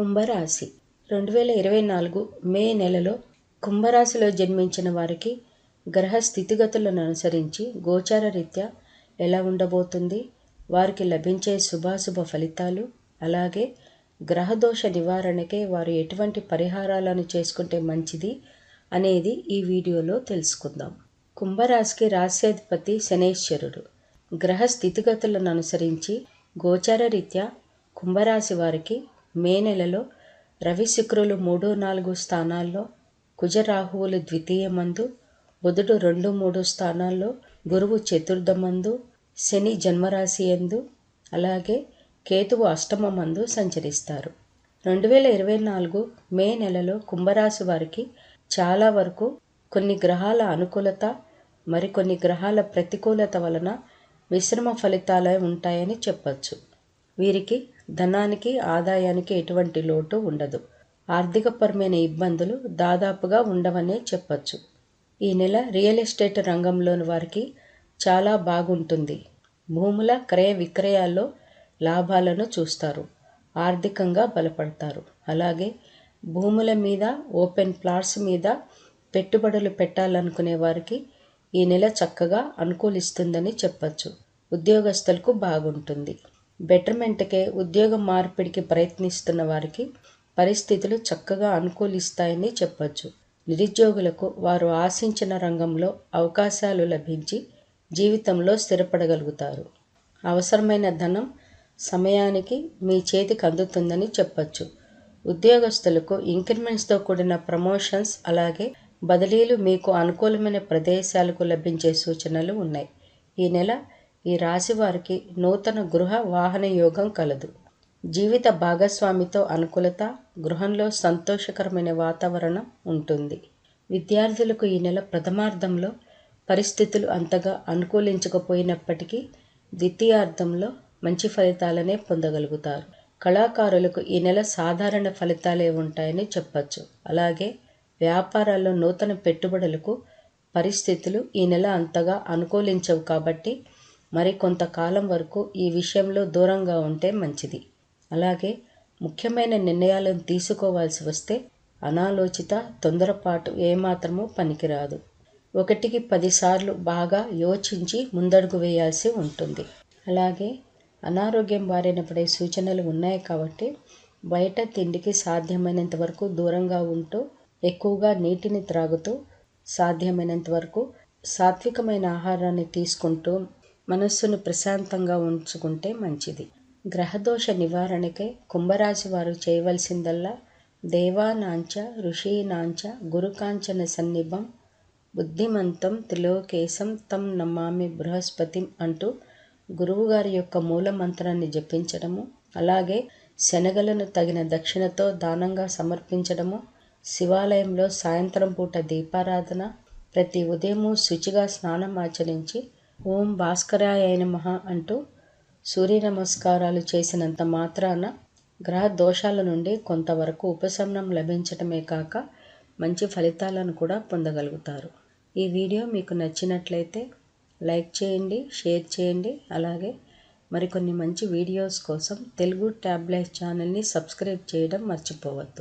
కుంభరాశి. రెండు వేల ఇరవై నాలుగు మే నెలలో కుంభరాశిలో జన్మించిన వారికి గ్రహ స్థితిగతులను అనుసరించి గోచార రీత్యా ఎలా ఉండబోతుంది వారికి లభించే శుభాశుభ ఫలితాలు అలాగే గ్రహదోష నివారణకే వారు ఎటువంటి పరిహారాలను చేసుకుంటే మంచిది అనేది ఈ వీడియోలో తెలుసుకుందాం. కుంభరాశికి రాశ్యాధిపతి శనేశ్వరుడు. గ్రహ స్థితిగతులను అనుసరించి గోచార రీత్యా కుంభరాశి వారికి మే నెలలో రవి శుక్రులు మూడు నాలుగు స్థానాల్లో కుజరాహువులు ద్వితీయ మందు బుధుడు రెండు మూడు స్థానాల్లో గురువు చతుర్థ మందు శని జన్మరాశి ఎందు అలాగే కేతువు అష్టమ మందు సంచరిస్తారు. రెండు వేల ఇరవై నాలుగు మే నెలలో కుంభరాశి వారికి చాలా వరకు కొన్ని గ్రహాల అనుకూలత మరికొన్ని గ్రహాల ప్రతికూలత వలన మిశ్రమ ఫలితాలే ఉంటాయని చెప్పచ్చు. వీరికి ధనానికి ఆదాయానికి ఎటువంటి లోటు ఉండదు. ఆర్థికపరమైన ఇబ్బందులు దాదాపుగా ఉండవనే చెప్పచ్చు. ఈ నెల రియల్ ఎస్టేట్ రంగంలోని వారికి చాలా బాగుంటుంది. భూముల క్రయ విక్రయాల్లో లాభాలను చూస్తారు. ఆర్థికంగా బలపడతారు. అలాగే భూముల మీద ఓపెన్ ప్లాట్స్ మీద పెట్టుబడులు పెట్టాలనుకునే వారికి ఈ నెల చక్కగా అనుకూలిస్తుందని చెప్పచ్చు. ఉద్యోగస్తులకు బాగుంటుంది. బెటర్మెంట్కే ఉద్యోగ మార్పిడికి ప్రయత్నిస్తున్న వారికి పరిస్థితులు చక్కగా అనుకూలిస్తాయని చెప్పచ్చు. నిరుద్యోగులకు వారు ఆశించిన రంగంలో అవకాశాలు లభించి జీవితంలో స్థిరపడగలుగుతారు. అవసరమైన ధనం సమయానికి మీ చేతికి అందుతుందని చెప్పచ్చు. ఉద్యోగస్తులకు ఇంక్రిమెంట్స్తో కూడిన ప్రమోషన్స్ అలాగే బదిలీలు మీకు అనుకూలమైన ప్రదేశాలకు లభించే సూచనలు ఉన్నాయి. ఈ నెల ఈ రాశి వారికి నూతన గృహ వాహన యోగం కలదు. జీవిత భాగస్వామితో అనుకూలత గృహంలో సంతోషకరమైన వాతావరణం ఉంటుంది. విద్యార్థులకు ఈ నెల ప్రథమార్థంలో పరిస్థితులు అంతగా అనుకూలించకపోయినప్పటికీ ద్వితీయార్థంలో మంచి ఫలితాలనే పొందగలుగుతారు. కళాకారులకు ఈ నెల సాధారణ ఫలితాలే ఉంటాయని చెప్పచ్చు. అలాగే వ్యాపారాల్లో నూతన పెట్టుబడులకు పరిస్థితులు ఈ నెల అంతగా అనుకూలించవు కాబట్టి మరి కొంతకాలం వరకు ఈ విషయంలో దూరంగా ఉంటే మంచిది. అలాగే ముఖ్యమైన నిర్ణయాలను తీసుకోవాల్సి వస్తే అనాలోచిత తొందరపాటు ఏమాత్రమూ పనికిరాదు. ఒకటికి పదిసార్లు బాగా యోచించి ముందడుగు వేయాల్సి ఉంటుంది. అలాగే అనారోగ్యం బారిన పడే సూచనలు ఉన్నాయి కాబట్టి బయట తిండికి సాధ్యమైనంత వరకు దూరంగా ఉంటూ ఎక్కువగా నీటిని త్రాగుతూ సాధ్యమైనంత వరకు సాత్వికమైన ఆహారాన్ని తీసుకుంటూ మనస్సును ప్రశాంతంగా ఉంచుకుంటే మంచిది. గ్రహదోష నివారణకై కుంభరాశి వారు చేయవలసిందల్లా దేవానాంచ ఋషీనాంచ గురుకాంచన సన్నిభం బుద్ధిమంతం త్రిలోకేశం తం నమామి బృహస్పతిం అంటూ గురువుగారి యొక్క మూల మంత్రాన్ని జపించడము అలాగే శనగలను తగిన దక్షిణతో దానంగా సమర్పించడము శివాలయంలో సాయంత్రం పూట దీపారాధన ప్రతి ఉదయము శుచిగా స్నానం ఆచరించి ఓం భాస్కరాయ నమః అంటూ సూర్య నమస్కారాలు చేసినంత మాత్రాన గ్రహ దోషాల నుండి కొంతవరకు ఉపశమనం లభించటమే కాక మంచి ఫలితాలను కూడా పొందగలుగుతారు. ఈ వీడియో మీకు నచ్చినట్లయితే లైక్ చేయండి షేర్ చేయండి అలాగే మరికొన్ని మంచి వీడియోస్ కోసం తెలుగు ట్యాబ్లెట్ ఛానల్ని సబ్స్క్రైబ్ చేయడం మర్చిపోవద్దు.